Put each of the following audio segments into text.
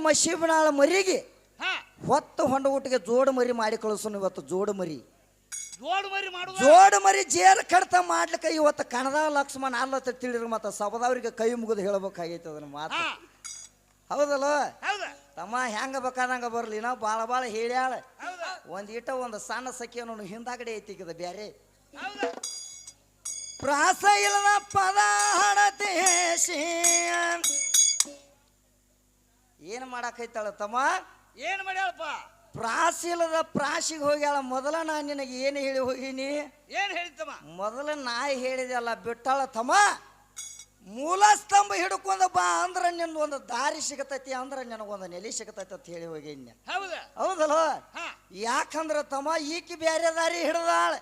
ಮಶೀಬನಾಳ ಮರಿಗೆ ಹೊತ್ತು ಹೊಂಡ ಊಟಿಗೆ ಜೋಡು ಮರಿ ಮಾಡಿ ಕಳಿಸೋನು ಇವತ್ತು ಜೋಡು ಮರಿ. ಜೋಡ ಮರಿ ಜೋಡು ಮರಿ ಜೇರ ಕಡ್ತ ಮಾಡ್ಲಿಕ್ಕೆ ಇವತ್ತು ಕಣದ ಲಕ್ಷ್ಮಣ ಅಲ್ಲತ್ತ ತಿಳಿದ್ರು ಮತ್ತೆ ಸಬದವ್ರಿಗೆ ಕೈ ಮುಗಿದು ಹೇಳ್ಬೇಕಾಗೈತೆ ಅದನ್ನ ಮಾತು. ಹೌದಲ್ಲ? ಹೌದ. ತಮ್ಮ ಹೆಂಗ ಬೇಕಾದಂಗ ಬರ್ಲಿ ನಾವು ಭಾಳ ಭಾಳ ಹೇಳ್ಯಾಳ. ಒಂದ್ ಇಟ್ಟ ಒಂದು ಸಣ್ಣ ಸಖಿಯನ್ನು ಹಿಂದಾಗಡೆ ಐತಿಕದ ಬ್ಯಾರೆ. ಹೌದ. ಪ್ರಾಸ ಇಲ್ಲದ ಪದ ಹಣದೇಶಿ ಏನ್ ಮಾಡಾಕೈತಾಳ ತಮ್ಮ? ಏನ್ ಮಾಡ್ಯಾಳಪ್ಪ? ಪ್ರಾಸಿಲದ ಪ್ರಾಸಿಗೆ ಹೋಗ್ಯಾಳ. ಮೊದಲ ನಾ ನಿನಗೆ ಏನು ಹೇಳಿ ಹೋಗಿನಿ? ಏನ್ ಹೇಳಿತಮ್ಮ ಮೊದಲ ನಾಯಿ ಹೇಳಿದೆಲ್ಲ ಬಿಟ್ಟಾಳ ತಮ್ಮ? ಮೂಲ ಸ್ತಂಭ ಹಿಡ್ಕೊಂಡ ಬಾ ಅಂದ್ರೆ ನಿನ್ನ ಒಂದು ದಾರಿ ಸಿಗತೈತಿ ಅಂದ್ರೆ ನಿನಗೊಂದು ನೆಲೆ ಸಿಗತೈತಿ ಅಂತ ಹೇಳಿ ಹೋಗಿ ಹೌದ? ಹೌದಲ್ಲ? ಯಾಕಂದ್ರೆ ತಮ್ಮ ಈಕಿ ಬ್ಯಾರೆ ದಾರಿ ಹಿಡ್ದಾಳ.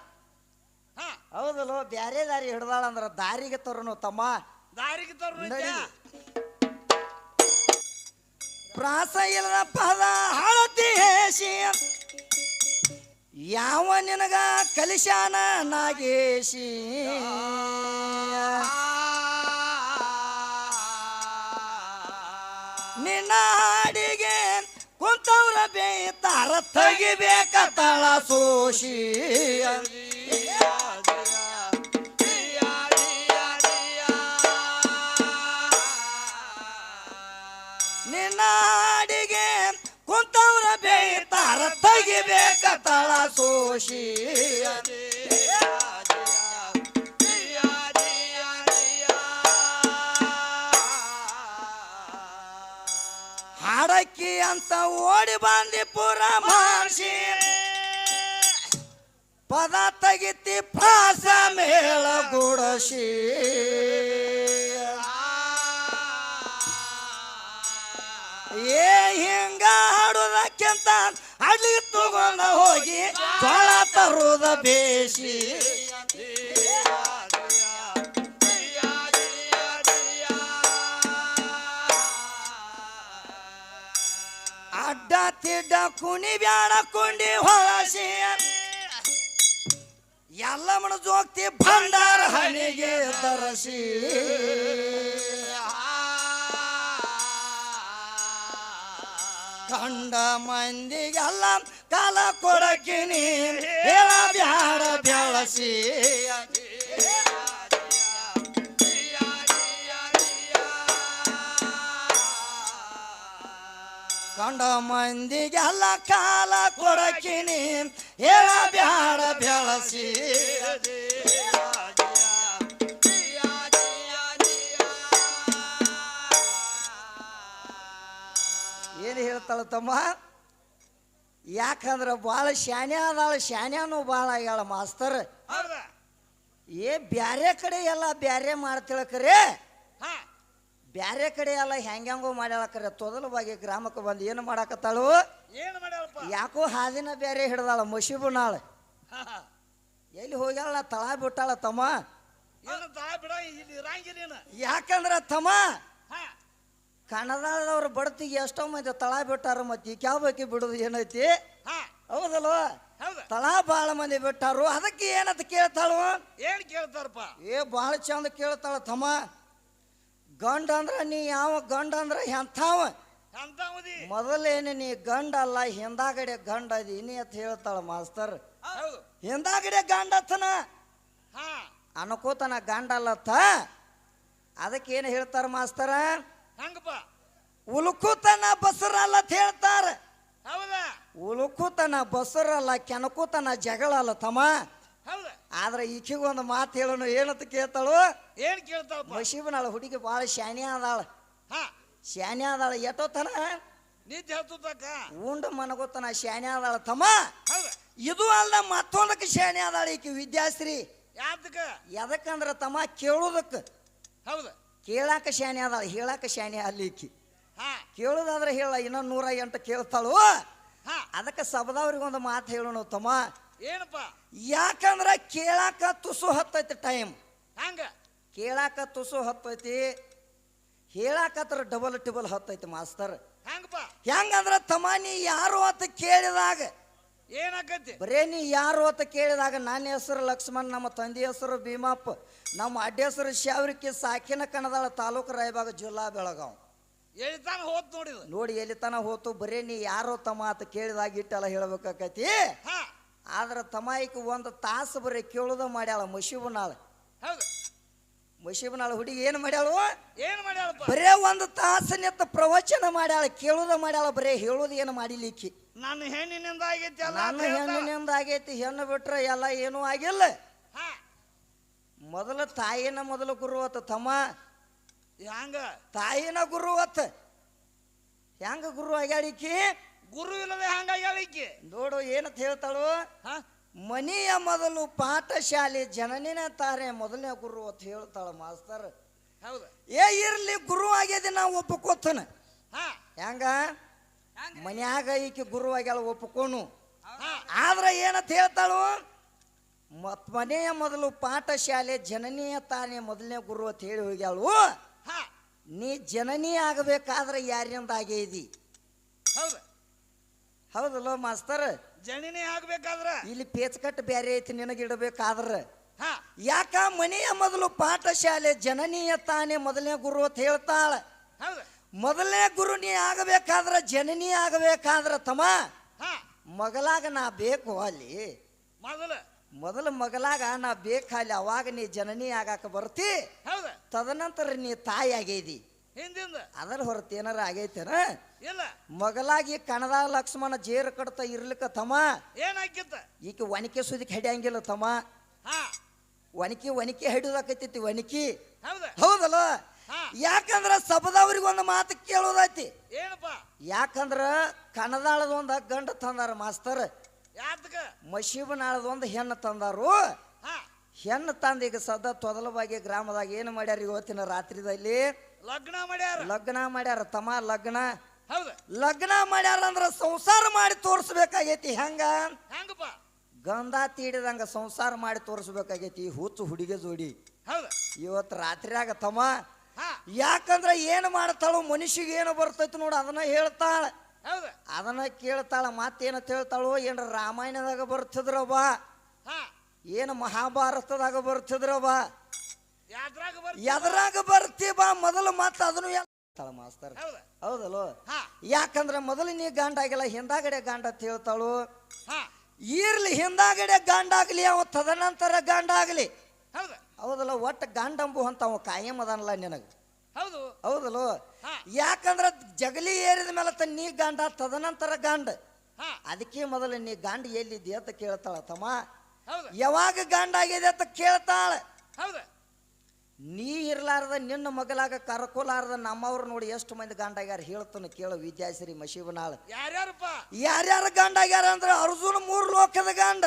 ಹೌದಲ್ಲ? ಬ್ಯಾರೆ ದಾರಿ ಹಿಡ್ದಾಳ ಅಂದ್ರ ದಾರಿಗೆ ತರೋನು ತಮ್ಮ. ದಾರಿಗೆ ತರು. ಪ್ರಾಸ ಇಲ್ಲದ ಪದ ಹಾಳತಿ ಹೇಸಿ ಯಾವ ನಿನಗ ಕಲಿಶಾನ ನಾಗೇಶಿ ನಿನ್ನ ಹಾಡಿಗೆ ಕುಂತವ್ರ ಬೇತಾರ ತಗಿಬೇಕ ತಳ ಸೋಶಿ ಸೋಶಿ ಹಾಡಕ್ಕಿ ಅಂತ ಓಡಿ ಬಂದಿ ಪುರ ಮಾರ್ಷಿ ಪದ ತೆಗಿತಿ ಪ್ರಾಸ ಮೇಳ ಗುಡಸಿ ಏ ಹಿಂಗ ಹಾಡುದಕ್ಕಿಂತ ಅಲ್ಲಿ ತಗೊಂಡ ಹೋಗಿ ಜೋಳ ತರುದ ಬೇಸಿ ಅಡ್ಡ ತಿಡ್ಡ ಕುಣಿ ಬ್ಯಾಡ ಕುಂಡಿ ಹೊಳಸಿ. ಎಲ್ಲ ಮಣ ಜೋಗ್ತಿ ಭಂಡಾರ ಹಣಿಗೆ ತರಸಿ. ಕಂಡ ಮಂದಿಗೆಲ್ಲ ಕಾಲ ಕೊಡಕಿನಿ ಹೇಳ ಬ್ಯಾಡ ಬೆಳಸಿ. ಕಂಡ ಮಂದಿಗೆಲ್ಲ ಕಾಲ ಕೊಡಕಿನಿ ಹೇಳ ಬ್ಯಾಡ ಬೆಳಸಿ. ಹೇಳ್ತಾಳ ತಮ್ಮ. ಯಾಕಂದ್ರೆ ಭಾಳ ಶಾನ್ಯ ಅದಾಳ ಶಾನ್ಯಾನು ಭಾಳ ಆಗ್ಯಾಳ ಮಾಸ್ತರ್. ಏ ಬ್ಯಾರೆ ಕಡೆ ಎಲ್ಲ ಬ್ಯಾರೆ ಮಾಡ್ತಿಳಕ್ರೆ? ಬ್ಯಾರೆ ಕಡೆ ಎಲ್ಲ ಹೆಂಗ್ಯಾಂಗೋ ಮಾಡ್ಯಾಳಕ್ರೆ? ತೊದಲವಾಗಿ ಗ್ರಾಮಕ್ಕೆ ಬಂದು ಏನು ಮಾಡಾಕತ್ತಾಳು? ಯಾಕೋ ಹಾದಿನ ಬ್ಯಾರೆ ಹಿಡ್ದಾಳ ಮಶಿಬುನಾಳ ಹಾ, ಹಾ. ಎಲ್ಲಿ ಹೋಗ್ಯಾಳ? ತಳ ಬಿಟ್ಟಾಳ ತಮ್ಮ. ಯಾಕಂದ್ರ ತಮ್ಮ ಕನ್ನಡದವ್ರ ಬಡ್ತಿಗೆ ಎಷ್ಟೋ ಮಂದಿ ತಳ ಬಿಟ್ಟಾರ ಮತ್ತೆ ಬೇಕಿ ಬಿಡುದು ಏನೈತಿ? ಹೌದಲ್ಲ? ಹೌದಲ್ವ ತಳ ಬಾಳ ಮಂದಿ ಬಿಟ್ಟಾರು. ಅದಕ್ಕೆ ಏನಂತ ಕೇಳ್ತಾಳು? ಏನ್ ಕೇಳ್ತಾರಪ್ಪ? ಏ ಬಹಳ ಚಂದ ಕೇಳ್ತಾಳ ತಮ್ಮ. ಗಂಡ ಅಂದ್ರ ನೀ ಯಾವ ಗಂಡ ಅಂದ್ರ ಎಂಥವ? ಮೊದಲೇನು ನೀ ಗಂಡ ಅಲ್ಲ ಹಿಂದಾಗಡೆ ಗಂಡ ಅದೀನಿ ಅಂತ ಹೇಳ್ತಾಳ ಮಾಸ್ತರ್. ಹೌದು. ಹಿಂದಾಗಡೆ ಗಂಡ ಅತ್ತನ? ಹಾ. ಅನ್ಕೋತನ ಗಂಡ ಅಲ್ಲತ್ತ? ಅದಕ್ಕೆ ಏನು ಹೇಳ್ತಾರ ಮಾಸ್ತರ? ಹಂಗಪ್ಪ. ಉಲ್ಕುತನ ಬಸರಲ್ಲ ಅಂತ ಹೇಳ್ತಾರ. ಹೌದಾ? ಉಲುಕುತನ ಬಸರಲ್ಲ ಕೆನಕುತನ ಜಗಳ ಅಲ್ಲ ತಮ್ಮ. ಹೌದಾ? ಆದ್ರೆ ಈಕಿಗೊಂದು ಮಾತು ಹೇಳೋನು ಏನಂತ ಕೇಳ್ತಾಳು? ಏನ್ ಕೇಳ್ತಾಳಪ್ಪ? ಮಶೀಬನಾಳ ಹುಡುಗಿ ಭಾಳ ಶಾನೆ ಅದಾಳ ಹಾ. ಶಾನ್ಯ ಅದಾಳ ಎಷ್ಟೋತನ ನಿದ್ದೆ ಹತ್ತುತ್ತಕ್ಕ? ಉಂಡ ಮನಗೋತನ ಶಾನೆ ಅದಾಳ ತಮ್ಮ. ಹೌದ? ಇದು ಅಲ್ಲ ಮತ್ತೊಂದಕ್ಕೆ ಶಾನೆ ಅದಾಳ ಈಕಿ ವಿದ್ಯಾಶ್ರೀ. ಯಾವ್ದಕ್ಕ? ಎದಕ್ಕಂದ್ರ ತಮ್ಮ ಕೇಳೋದಕ್ಕೆ. ಹೌದ? ಕೇಳಾಕ ಶಾನೆ ಅದಾಳ ಹೇಳಾಕ ಶಾನೆ ಅಲ್ಲಿ ಈಕಿ ಹಾ. ಕೇಳೋದಾದ್ರೆ ಹೇಳ ಇನ್ನೊಂದು ನೂರ ಎಂಟು ಕೇಳ್ತಾಳು? ಅದಕ್ಕೆ ಸಬದವ್ರಿಗೊಂದು ಮಾತು ಹೇಳೋಣ ತಮ್ಮ ಏನಪ್ಪ? ಯಾಕಂದ್ರೆ ಕೇಳಾಕ ತುಸು ಹತ್ತೈತಿ ಟೈಮ್. ಹಂಗ? ಕೇಳಾಕ ತುಸು ಹತ್ತೈತಿ ಹೇಳಾಕತ್ರ ಡಬಲ್ ಟಿಬಲ್ ಹತ್ತೈತಿ ಮಾಸ್ತರ್. ಹಂಗಪ್ಪ? ಹೆಂಗಂದ್ರ ತಮ್ಮ ನೀ ಯಾರು ಅಂತ ಕೇಳಿದಾಗ ಏನಾಕತಿ ಬರೇ ನೀ ಯಾರು ಅಂತ ಕೇಳಿದಾಗ ನನ್ನ ಹೆಸರು ಲಕ್ಷ್ಮಣ್ ನಮ್ಮ ತಂದೆ ಹೆಸರು ಭೀಮಪ್ಪ ನಮ್ಮ ಅಡ್ಡ ಹೆಸರು ಶಾವರಿಕೆ ಸಾಕಿನ ಕಣದಾಳ ತಾಲೂಕು ರಾಯಬಾಗ ಜಿಲ್ಲಾ ಬೆಳಗಾವ್. ಎಲ್ಲಿತನ ಹೋತ್ ನೋಡಿದ ನೋಡಿ ಎಲ್ಲಿತನ ಹೋತು ಬರೇ ನೀ ಯಾರೋ ತಮ್ಮ ಅಂತ ಕೇಳಿದಾಗ ಇಟ್ಟೆಲ್ಲ ಹೇಳ್ಬೇಕಾಕತಿ. ಆದ್ರೆ ತಮಾಯಿಕ ಒಂದು ತಾಸು ಬರೀ ಕೇಳುದ ಮಾಡ್ಯಾಳ ಮಶೀಬನಾಳ ಹೌದು. ಮಶೀಬನಾಳ ಹುಡುಗಿ ಏನು ಮಾಡ್ಯಾಳು? ಏನು ಮಾಡ್ಯಾಳ ಬರೇ ಒಂದು ತಾಸನಿತ್ತ ಪ್ರವಚನ ಮಾಡ್ಯಾಳ ಕೇಳುದ ಮಾಡ್ಯಾಳ ಬರೇ ಹೇಳುದು ಏನು ಮಾಡಿಲಿಕ್ಕಿ. ನನ್ನ ಹೆಣ್ಣಿನಿಂದ ಆಗೈತಿ ಅಲ್ಲ ನನ್ನ ಹೆಣ್ಣಿನಿಂದ ಆಗೈತಿ ಹೆಣ್ಣು ಬಿಟ್ರೆ ಎಲ್ಲ ಏನೂ ಆಗಿಲ್ಲ. ಮೊದಲು ಮೊದಲ ತಾಯಿನ ಮೊದಲು ಗುರುವತ್ತ ತಮ್ಮ ಹೆಂಗ? ತಾಯಿನ ಗುರು ಅತ್ತ ಹೆಂಗ ಗುರು ಆಗ್ಯಾಡಿಕ್ಕಿ ಗುರು ಇಲ್ಲದೆ ಹೆಂಗ ಆಗ್ಯಾಡಿಕ್ಕಿ ನೋಡು ಏನಂತ ಹೇಳ್ತಾಳು? ಮನೆಯ ಮೊದಲು ಪಾಠಶಾಲೆ ಜನನಿನ ತಾರೆ ಮೊದಲನೇ ಗುರು ಅಂತ ಹೇಳ್ತಾಳ ಮಾಸ್ತರ್. ಹೌದು. ಏ ಇರ್ಲಿ ಗುರು ಆಗ್ಯದ ನಾ ಒಪ್ಪಕೋತನ ಹಾ. ಹೆಂಗ? ಮನ್ಯಾಗ ಈಕೆ ಗುರುವಾಗೆಲ್ಲ ಒಪ್ಪಕೋನು ಆದ್ರೆ ಏನಂತ ಹೇಳ್ತಾಳು? ಮತ್ ಮನೆಯ ಮೊದಲು ಪಾಠಶಾಲೆ ಜನನಿಯ ತಾನೇ ಮೊದಲನೇ ಗುರು ಅಂತ ಹೇಳಿ ಹೋಗ್ಯಾಳು. ಹಾ. ನೀ ಜನನಿ ಆಗಬೇಕಾದ್ರೆ ಯಾರಿಂದ ಆಗೇ ಇದಿ? ಹೌದು. ಹೌದಲ್ಲೋ ಮಾಸ್ತರ್? ಜನನೇ ಆಗ್ಬೇಕಾದ್ರ. ಇಲ್ಲಿ ಪೇಚಕಟ್ಟು ಬೇರೆ ಐತಿ ನಿನಗಿಡಬೇಕಾದ್ರ ಹಾ. ಯಾಕ ಮನೆಯ ಮೊದಲು ಪಾಠಶಾಲೆ ಜನನೀಯ ತಾನೇ ಮೊದಲನೇ ಗುರು ಅಂತ ಹೇಳ್ತಾಳ? ಮೊದಲನೇ ಗುರು ನೀ ಆಗಬೇಕಾದ್ರ ಜನನಿ ಆಗಬೇಕಾದ್ರ ತಮ್ಮ ಮಗಲಾಗ ನಾ ಬೇಕು ಅಲ್ಲಿ. ಮೊದಲ. ಮೊದಲ ಮಗಲಾಗ ನಾ ಬೇಕಲ್ಲಿ ಅವಾಗ ನೀ ಜನನಿ ಆಗಾಕ ಬರ್ತಿ. ಹೌದು. ತದನಂತರ ನೀ ತಾಯಿ ಆಗೈದಿ. ಹಿಂದಿಂದ. ಅದರ ಹೊರತು ಏನಾರ ಆಗೈತೇನ? ಇಲ್ಲ. ಮಗಲಾಗಿ ಕಣದ ಲಕ್ಷ್ಮಣ ಜೇರು ಕಡತ ಇರ್ಲಿಕ್ಕ ತಮ್ಮ. ಏನಾಗಿತ್ತ ಈಕೆ ಒಣಕೆ ಸುದಿಕ್ ಹಿಡಿಯಂಗಿಲ್ಲ ತಮ್ಮ. ಹಾ. ಒಣಕಿ ಒಣಕಿ ಹಿಡಿದಾಕೈತಿ ಒಣಕಿ. ಹೌದ. ಹೌದಲ್ಲ? ಯಾಕಂದ್ರ ಸಬದವ್ರಿಗೆ ಒಂದು ಮಾತು ಕೇಳೋದೈತಿ. ಏನಪ್ಪ? ಯಾಕಂದ್ರ ಕನದಾಳದ ಒಂದ ಗಂಡ ತಂದಾರ ಮಾಸ್ತರ್. ಮಶೀಬನಾಳದ ಒಂದು ಹೆಣ್ಣು ತಂದಾರು. ಹೆಣ್ಣು ತಂದ ಈಗ ಸದ ತೊದಲವಾಗಿ ಗ್ರಾಮದಾಗ ಏನು ಮಾಡ್ಯಾರ ಇವತ್ತಿನ ರಾತ್ರಿದಲ್ಲಿ? ಲಗ್ನ ಮಾಡ್ಯಾರ. ಲಗ್ನ ಮಾಡ್ಯಾರ ತಮ್ಮ ಲಗ್ನ. ಲಗ್ನ ಮಾಡ್ಯಾರ ಅಂದ್ರ ಸಂಸಾರ ಮಾಡಿ ತೋರಿಸ್ಬೇಕಾಗೈತಿ. ಹೆಂಗ? ಗಂಧ ತೀಡಿದಂಗ ಸಂಸಾರ ಮಾಡಿ ತೋರಿಸ್ಬೇಕಾಗೈತಿ. ಹುಚ್ಚು ಹುಡುಗಿ ಜೋಡಿ. ಇವತ್ತು ರಾತ್ರಿಯಾಗ ತಮ್ಮ ಯಾಕಂದ್ರ ಏನು ಮಾಡ್ತಾಳು ಮನುಷ್ಯಗೆ ಏನು ಬರ್ತೈತಿ ನೋಡು ಅದನ್ನ ಹೇಳ್ತಾಳ. ಅದನ್ನ ಕೇಳ್ತಾಳ ಮತ್ತೇನಂತ ಹೇಳ್ತಾಳು ಏನ್ ರಾಮಾಯಣದಾಗ ಬರ್ತದ್ರವ ಏನು ಮಹಾಭಾರತದಾಗ ಬರ್ತದ್ರವ ಎದ್ರಾಗ ಬರ್ತಿ? ಬಾ ಮೊದಲು ಮತ್ತ ಅದನ್ನು ಹೇಳ್ತಾಳ ಮಾಸ್ತರ್. ಹೌದಲ್ವ ಯಾಕಂದ್ರ ಮೊದಲು ನೀ ಗಂಡ ಆಗಿಲ್ಲ ಹಿಂದಾಗಡೆ ಗಂಡ ಅಂತ ಹೇಳ್ತಾಳು. ಇರ್ಲಿ ಹಿಂದಾಗಡೆ ಗಂಡ ಆಗ್ಲಿ ಅವ ತದನಂತರ ಗಂಡ ಆಗಲಿ. ಹೌದ. ಹೌದಲ್ಲ ಒಟ್ಟು ಗಾಂಡಂಬು ಅಂತ ಅವ ಕಾಯಂ ಅದನಲ್ಲ ನಿನಗ. ಹೌದು. ಹೌದಲ್ಲೋ? ಯಾಕಂದ್ರ ಜಗಲಿ ಏರಿದ ಮೇಲೆ ತ ನೀ ಗಂಡ ತದನಂತರ ಗಂಡ. ಅದಕ್ಕೆ ಮೊದಲು ನೀ ಗಂಡ ಎಲ್ಲಿದ್ಯ ಅಂತ ಕೇಳ್ತಾಳ ತಮ್ಮ. ಯಾವಾಗ ಗಂಡ ಆಗಿದೆ ಅಂತ ಕೇಳ್ತಾಳ. ಹೌದ. ನೀ ಇರ್ಲಾರ್ದ ನಿನ್ನ ಮಗಲಾಗ ಕರ್ಕೊಲಾರ್ದ ನಮ್ಮವ್ರು ನೋಡಿ ಎಷ್ಟು ಮಂದಿ ಗಾಂಡಾಗ್ಯಾರ ಹೇಳ್ತಾನೆ ಕೇಳು ವಿದ್ಯಾಶ್ರೀ ಮಶೀಬನಾಳ. ಯಾರ್ಯಾರ ಗಾಂಡಾಗ್ಯಾರ ಅಂದ್ರೆ ಅರ್ಜುನ ಮೂರು ಲೋಕದ ಗಂಡ.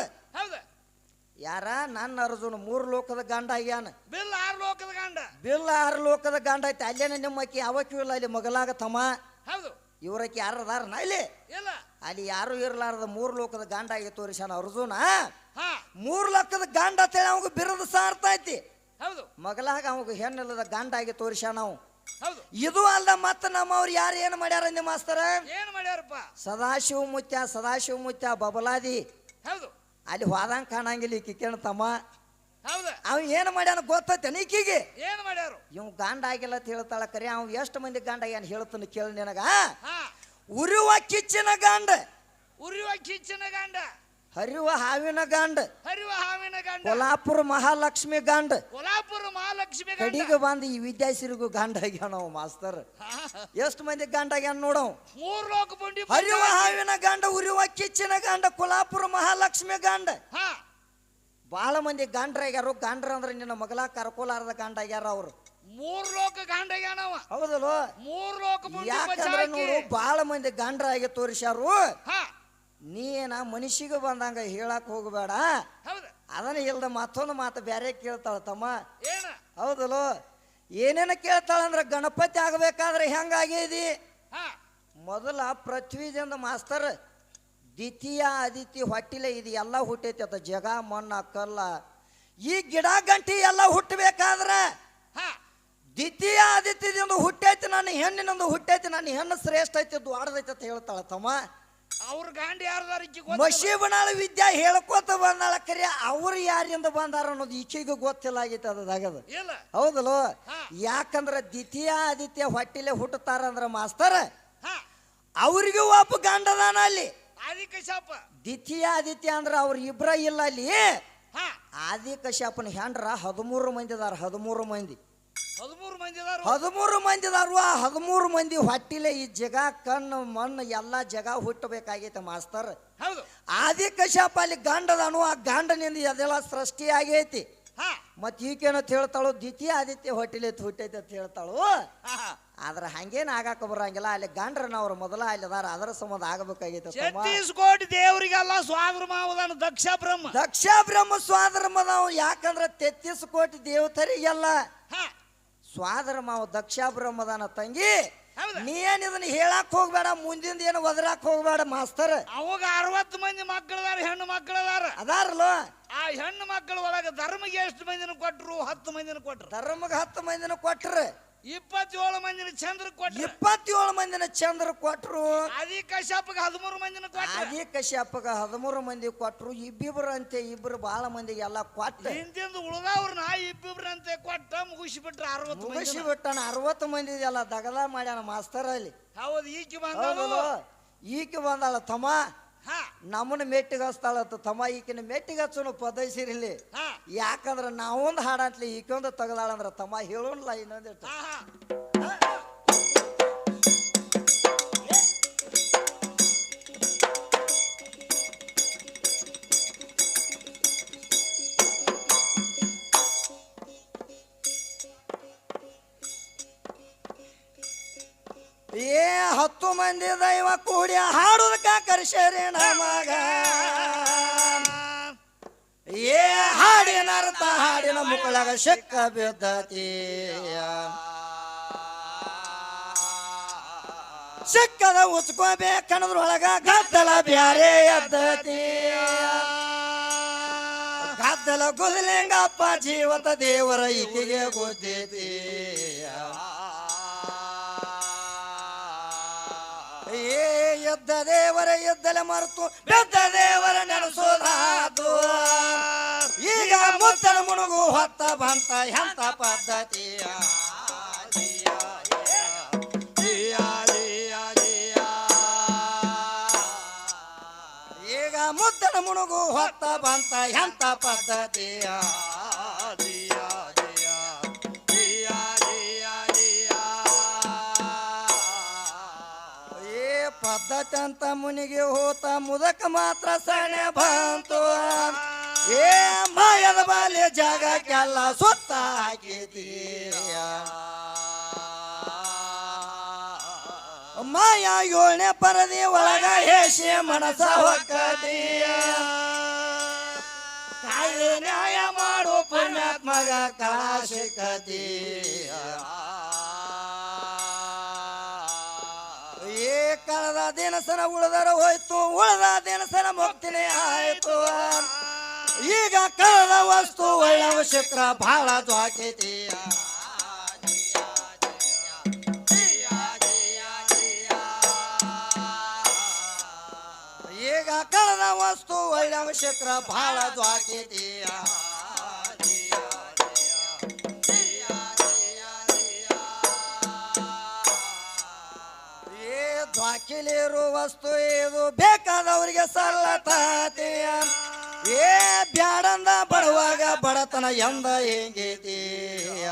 ಯಾರ? ನನ್ನ ಅರ್ಜುನ. ಮೂರು ಲೋಕದ ಗಂಡ ಆಗ್ಯಾನ. ಬಿಲ್ ಆರು ಲೋಕದ ಗಂಡ. ಬಿಲ್ ಆರು ಲೋಕದ ಗಂಡ ಐತಿ. ಅಲ್ಲೇನ ನಿಮ್ಮಕ್ಕಿ ಅವಕ್ಕೂ ಇಲ್ಲ ಅಲ್ಲಿ ಮಗಲಾಗ ತಮ್ಮ? ಹೌದು. ಇವ್ರಕ್ಕೆ ಯಾರು ಅದಾರನ ಇಲ್ಲಿ? ಇಲ್ಲ. ಅಲ್ಲಿ ಯಾರು ಇರ್ಲಾರದ ಮೂರು ಲೋಕದ ಗಂಡ ಆಗಿ ತೋರಿಸ್ಯಾನ ಅರ್ಜುನ. ಮೂರು ಲೋಕದ ಗಂಡ ಅಂತೇಳಿ ಅವಾಗ ಸಾರ್ಥ ಐತಿ. ಹೌದು. ಮಗಲಾಗ ಅವಾಗ ಹೆಣ್ಣಿಲ್ಲದ ಗಂಡ ಆಗಿ ತೋರಿಸ್ಯಾನ ನಾವು ಹೌದು. ಇದು ಅಲ್ದ ಮತ್ತೆ ನಮ್ಮವ್ರು ಯಾರು ಏನು ಮಾಡ್ಯಾರ ನಿಮ್ಮ ಮಾಸ್ತರ? ಏನ್ ಮಾಡ್ಯಾರಪ್ಪ? ಸದಾಶಿವ ಮುತ್ಯ ಸದಾಶಿವ ಮುತ್ಯ ಬಬಲಾದಿ. ಹೌದು. ಅಲ್ಲಿ ಹೋದಂಗ ಕಾಣಂಗಿಲ್ಲ ಈಕಿ ತಮ್ಮ. ಹೌದ. ಅವ ಏನು ಮಾಡ್ಯಾನ ಗೊತ್ತೈತೆ ಈಕಿಗೆ ಏನ್ ಮಾಡ್ಯಾರು? ಇವ್ ಗಂಡ ಆಗಿಲ್ಲ ಅಂತ ಹೇಳ್ತಾಳ ಕರೆ ಅವ್ ಎಷ್ಟು ಮಂದಿ ಗಂಡ ಆಗ್ಯಾನ ಹೇಳ್ತಾನೆ ಕೇಳಿ ನಿನಗ? ಹಾ. ಉರಿವ ಕಿಚ್ಚಿನ ಗಂಡ. ಉರಿವ ಕಿಚ್ಚಿನ ಗಂಡ. ಹರಿವ ಹಾವಿನ ಗಂಡ. ಹರಿವ ಹಾವಿನ ಗಂಡ. ಕೊಲ್ಹಾಪುರ ಮಹಾಲಕ್ಷ್ಮಿ ಗಂಡ. ಕೊಲ್ಹಾಪುರ ಮಹಾಲಕ್ಷ್ಮಿ ಗಂಡ. ಕಡಿಗೆ ಬಂದು ಈ ವಿದ್ಯಾಸಿರಿಗೂ ಗಂಡ ಆಗ್ಯಾನ ಅವ ಮಾಸ್ತರ್. ಎಷ್ಟು ಮಂದಿ ಗಂಡ ಆಗ್ಯಾನ ನೋಡವ್? ಮೂರ್ ಲೋಕ ಪುಂಡಿ ಹರಿವ ಹಾವಿನ ಗಂಡ ಉರಿವ ಕಿಚ್ಚಿನ ಗಂಡ ಕೊಲ್ಹಾಪುರ ಮಹಾಲಕ್ಷ್ಮಿ ಗಂಡ. ಬಹಳ ಮಂದಿ ಗಂಡ್ರಾಗ್ಯಾರು ಗಂಡ್ರ ಅಂದ್ರೆ ನಿನ್ನ ಮಗಲ ಕರ್ಕೋಲಾರದ ಗಂಡ ಆಗ್ಯಾರ ಅವ್ರು. ಮೂರ್ ಲೋಕ ಗಂಡಗ್ಯಾನವ ಹೌದಲ್ವ ಮೂರ್ ಲೋಕ ಯಾಕಂದ್ರೆ ನೋಡು ಬಹಳ ಮಂದಿ ಗಂಡ್ರಾಗಿ ತೋರಿಸ್ಯಾರು. ಹಾ ನೀ ಏನ ಮನುಷ್ಯಗೆ ಬಂದಂಗ ಹೇಳಕ್ ಹೋಗಬೇಡ. ಅದನ್ನ ಇಲ್ದ ಮತ್ತೊಂದು ಮಾತು ಬೇರೆ ಕೇಳ್ತಾಳ ತಮ್ಮ. ಏನ? ಹೌದಲ್ಲೋ? ಏನೇನ ಕೇಳ್ತಾಳಂದ್ರ ಗಣಪತಿ ಆಗ್ಬೇಕಾದ್ರೆ ಹೆಂಗಾಗೇದಿ? ಹಾ. ಮೊದಲ ಪೃಥ್ವಿದಿಂದ ಮಾಸ್ತರ್ ದ್ವಿತೀಯ ಅದಿತಿ ಹೊಟ್ಟಿಲೆ ಇದು ಎಲ್ಲ ಹುಟ್ಟೈತಿ ಅಥವಾ ಜಗ ಮಣ್ಣ ಕಲ್ಲ. ಈ ಗಿಡ ಗಂಟಿ ಎಲ್ಲ ಹುಟ್ಟಬೇಕಾದ್ರೆ? ಹಾ. ದ್ವಿತೀಯ ಆದಿತ್ಯದಿಂದ ಹುಟ್ಟೈತಿ ನನ್ನ ಹೆಣ್ಣಿನೊಂದು ಹುಟ್ಟೈತಿ ನನ್ನ ಹೆಣ್ಣು ಶ್ರೇಷ್ಠ ಐತಿ ದ್ವಾಡದೈತಿ ಅಂತ ಹೇಳ್ತಾಳ ತಮ್ಮ. ಅವ್ರ ಗಾಂಡ ಯಾರ್ದಾರ ಮಸಿ ಬಣಾಳ ವಿದ್ಯಾ ಹೇಳ್ಕೋತ ಬಂದಾಳ ಕರೆ ಅವ್ರು ಯಾರಿಂದ ಬಂದಾರ ಅನ್ನೋದು ಈಕೆಗೂ ಗೊತ್ತಿಲ್ಲ ಆಗೈತೆ ಅದಾಗದ ಇಲ್ಲ. ಹೌದಲ್ವ ಯಾಕಂದ್ರ ದ್ವಿತೀಯ ಆದಿತ್ಯ ಹೊಟ್ಟಿಲೆ ಹುಟ್ಟುತ್ತಾರ ಅಂದ್ರ ಮಾಸ್ತರ ಅವ್ರಿಗೆ ಒಬ್ಬ ಗಂಡದಾನ ಅಲ್ಲಿ. ದ್ವಿತೀಯ ಆದಿತ್ಯ ಅಂದ್ರ ಅವ್ರ ಇಬ್ರ ಇಲ್ಲ ಅಲ್ಲಿ. ಹಾ. ಆದಿ ಕಶ್ಯಪನ ಹೆಂಡ್ರ ಹದಿಮೂರು ಮಂದಿ ಅದಾರ ಹದಿಮೂರು ಮಂದಿ. ಹದಿಮೂರು ಮಂದಿ ಅದಾರು. ಹದಿಮೂರು ಮಂದಿ ಅದಾರು. ಆ ಹದಿಮೂರು ಮಂದಿ ಹೊಟ್ಟಿಲೆ ಈ ಜಗ ಕಣ್ಣು ಮಣ್ಣು ಎಲ್ಲ ಜಗ ಹುಟ್ಟಬೇಕಾಗೈತೆ ಮಾಸ್ತರ್. ಹೌದು. ಆದಿ ಕಶ್ಯಪ ಅಲ್ಲಿ ಗಂಡದನು ಆ ಗಂಡನಿಂದ ಎದೆಲ್ಲ ಸೃಷ್ಟಿ ಆಗೈತಿ. ಹಾ. ಮತ್ ಈಕೇನಂತ ಹೇಳ್ತಾಳು ದ್ವಿತೀಯ ಆದಿತ್ಯ ಹೊಟ್ಟಿಲೆ ಹುಟ್ಟೈತೆ ಅಂತ ಹೇಳ್ತಾಳು. ಆದ್ರೆ ಹಂಗೇನು ಆಗಾಕ ಬರಂಗಿಲ್ಲ. ಅಲ್ಲಿ ಗಂಡ್ರನ ಅವ್ರ ಮೊದಲ ಅಲ್ಲಿ ಅದಾರ. ಅದರ ಸಂಬಂಧ ಆಗಬೇಕಾಗೈತೆ ತಮ್ಮ. ಛತ್ತೀಸ್ ಕೋಟಿ ದೇವರಿಗೆಲ್ಲ ಸ್ವಾದ್ರ ಮಾವದಾನ ದಕ್ಷ ಬ್ರಹ್ಮ. ದಕ್ಷ ಬ್ರಹ್ಮ ಸ್ವಾಧರ್ಮದವ ಯಾಕಂದ್ರ ತೆತ್ತಿಸ್ ಕೋಟಿ ದೇವತರಿಗೆಲ್ಲ ಹಾ. ಸ್ವಾಧರ್ಮ ಮಾವ ದಕ್ಷ ಬ್ರಹ್ಮದಾನ ತಂಗಿ ಹೌದಾ? ನೀ ಏನ್ ಇದನ್ನ ಹೇಳಕ್ ಹೋಗ್ಬೇಡ ಮುಂದಿಂದ ಏನು ಒದರಾಕ್ ಹೋಗ್ಬೇಡ ಮಾಸ್ತರ್. ಅವಾಗ ಅರವತ್ತು ಮಂದಿ ಮಕ್ಕಳದಾರ ಹೆಣ್ಣು ಮಕ್ಕಳದಾರ. ಅದಾರಲ್ಲ ಆ ಹೆಣ್ಣು ಮಕ್ಕಳ ಒಳಗ ಧರ್ಮಗೆ ಎಷ್ಟು ಮಂದಿನ ಕೊಟ್ರು? ಹತ್ತು ಮಂದಿನ ಕೊಟ್ರು. ಧರ್ಮಗ ಹತ್ತು ಮಂದಿನ ಕೊಟ್ರ. ಇಪ್ಪತ್ತೇಳು ಮಂದಿನ ಚಂದ್ರ ಕೊಟ್ರು. ಇಪ್ಪತ್ತೇಳು ಮಂದಿನ ಚಂದ್ರ ಕೊಟ್ರು. ಆದಿ ಕಶ್ಯಪಗೆ ಹದಿಮೂರು ಮಂದಿನ ಕೊಟ್ರು. ಅದೇ ಕಶ್ಯಪಗ ಹದಿಮೂರು ಮಂದಿ ಕೊಟ್ರು. ಇಬ್ಬಿಬ್ರು ಅಂತೆ ಇಬ್ರು ಬಾಳ ಮಂದಿಗೆ ಎಲ್ಲ ಕೊಟ್ಟ. ಹಿಂದಿಂದ ಉಳಿದವ್ರನ್ನ ಇಬ್ಬಿಬ್ರಂತೆ ಕೊಟ್ಟ ಮುಗಿಸಿಬಿಟ್ರ ಅರವತ್ತು ಮುಗಿಸಿ ಮಂದಿ ಬಿಟ್ಟಾನ ಅರವತ್ತು ಮಂದಿ ಎಲ್ಲ ದಗದ ಮಾಡ್ಯಾನ ಮಾಸ್ತರ್ ಅಲ್ಲಿ ಹೌದು ಈಕೆ ಬಂದ ಈಕೆ ಬಂದಾಳ ತಮ್ಮ. ನಮ್ಮನ್ನ ಮೆಟ್ಟಿಗೆ ಹಚ್ತಾಳತ್ತ ತಮ್ಮ ಈಕಿನ ಮೆಟ್ಟಿಗೆ ಹಚ್ಚೋನು ಪದೈಸಿರ್ಲಿ ಯಾಕಂದ್ರ ನಾವೊಂದು ಹಾಡಂತ್ಲಿ ಈಕೊಂದು ತಗದಾಳಂದ್ರ ತಮ್ಮ ಹೇಳೋನ್ಲ ಇನ್ನೊಂದಿಟ್ಟು ಮಂದಿ ದೈವ ಕೂಡಿ ಹಾಡುದಕ್ಕ ಕರ್ಸರಿ ನಮಗ. ಏ ಹಾಡಿನ ಅರ್ಥ ಹಾಡಿನ ಮುಕ್ಕಳಾಗ ಸಿಕ್ಕ ಬಿದ್ದತಿ. ಸಿಕ್ಕದ ಉಚ್ಕೋಬೇಕನ್ನದ್ರೊಳಗ ಗದ್ದಲ ಬ್ಯಾರೆ ಎದ್ದತಿ. ಗದ್ದಲ ಗುದಲಿಂಗಪ್ಪ ಜೀವತ ದೇವರ ಈಕೆಗೆ ಗೊತ್ತೈತಿ ಏ, ಎದ್ದ ದೇವರ ಎದ್ದಲೆ ಮರೆತು ಬೆದ್ದ ದೇವರ ನೆನೆಸೋದಾತು. ಈಗ ಮುತ್ತನ ಮುಣುಗು ಹೊತ್ತ ಬಂತ, ಎಂತ ಪದ್ಧತಿಯ ಈಗ ಮುದ್ದನ ಮುಣುಗು ಹೊತ್ತ ಬಂತ, ಎಂತ ಪದ್ಧತಿಯ ಪದ್ಧತಿ ಅಂತ ಮುನಿಗೆ ಹೋತ ಮುದಕ ಮಾತ್ರ ಸಣೆ ಬಂತು. ಏ ಮಾಯದ ಬಾಲ್ಯ ಜಾಗಕ್ಕೆಲ್ಲ ಸುತ್ತ ಹಾಕಿದೀಯ ಮಾಯ ಏಳನೇ ಪರದಿ ಒಳಗ ಹೇಸಿ ಮನಸ ಹೊಕ್ಕದೀಯ ಕಾಯಿ ನ್ಯಾಯ ಮಾಡು ಪುಣ್ಯಾತ್ಮಗ ಕಳಾಶಿಕದೀಯ ಏ ಕಳೆದ ದಿನಸನ ಉಳದರ ಹೋಯ್ತು, ಉಳದ ದಿನಸನ ಮುಕ್ತಿನೇ ಆಯ್ತು. ಈಗ ಕಳೆದ ವಸ್ತು ಒಳ್ಳೆವ ಶುಕ್ರ ಬಹಳ ಜ್ವಾಕೈತಿಯ ಈಗ ಕಳೆದ ವಸ್ತು ಒಳ್ಳೆವ ಶುಕ್ರ ಬಹಳ ಜ್ವಾಕೈತಿಯ ಏ ವಸ್ತು ಇದು. ಬೇಕಾದವರಿಗೆ ಸಲ್ಲತಾತೆಯ ಏ, ಬ್ಯಾಡಂದ ಬಡವಾಗ ಬಡತನ ಎಂದ ಹೆಂಗಿದೀಯ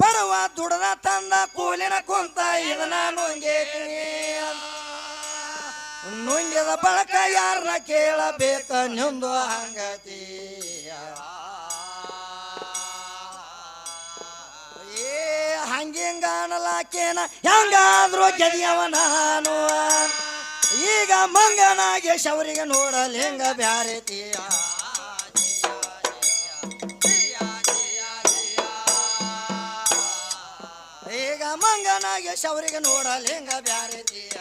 ಬಡವ ದುಡದ ತಂದ ಕೂಲಿನ ಕುಂತ ಇದನ್ನ ನುಂಗೇತೀಯ. ನುಂಗಿದ ಬಳಕ ಯಾರನ್ನ ಕೇಳಬೇಕ ನಿಂದು ಹಂಗತಿಯ ಅನ್ನಲಾಕೇನ ಹೆಂಗಾದ್ರೂ ಗೆದಿಯವ ನಾನು. ಈಗ ಮಂಗನಾಗೆ ಶವರಿಗೆ ನೋಡಲ್ ಹೆಂಗ ಬ್ಯಾರೆತಿಯ ಈಗ ಮಂಗನಾಗೆ ಶವರಿಗೆ ನೋಡಲ್ ಹೆಂಗ ಬ್ಯಾರೆತಿಯ